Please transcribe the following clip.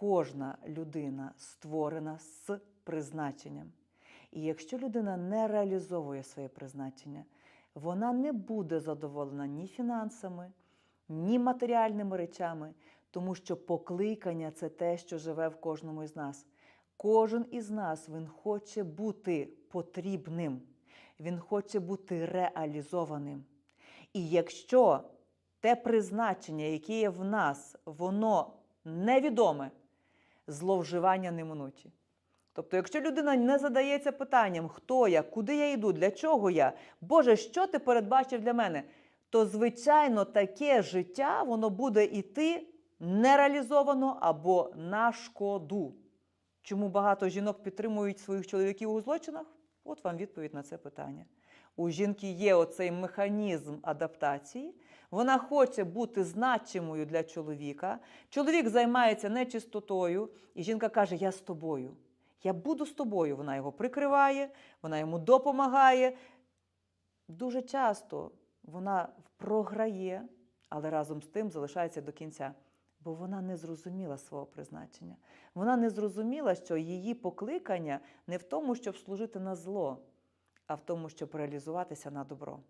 кожна людина створена з призначенням. І якщо людина не реалізовує своє призначення, вона не буде задоволена ні фінансами, ні матеріальними речами, тому що покликання це те, що живе в кожному із нас. Кожен із нас він хоче бути потрібним, він хоче бути реалізованим. І якщо те призначення, яке є в нас, воно невідоме, зловживання неминучі. Тобто, якщо людина не задається питанням, хто я, куди я йду, для чого я, Боже, що ти передбачив для мене, то, звичайно, таке життя воно буде йти нереалізовано або на шкоду. Чому багато жінок підтримують своїх чоловіків у злочинах? От вам відповідь на це питання. У жінки є оцей механізм адаптації. Вона хоче бути значимою для чоловіка. Чоловік займається нечистотою, і жінка каже: Я з тобою. Я буду з тобою. Вона його прикриває, вона йому допомагає. Дуже часто вона програє, але разом з тим залишається до кінця. Бо вона не зрозуміла свого призначення. Вона не зрозуміла, що її покликання не в тому, щоб служити на зло, а в тому, щоб реалізуватися на добро.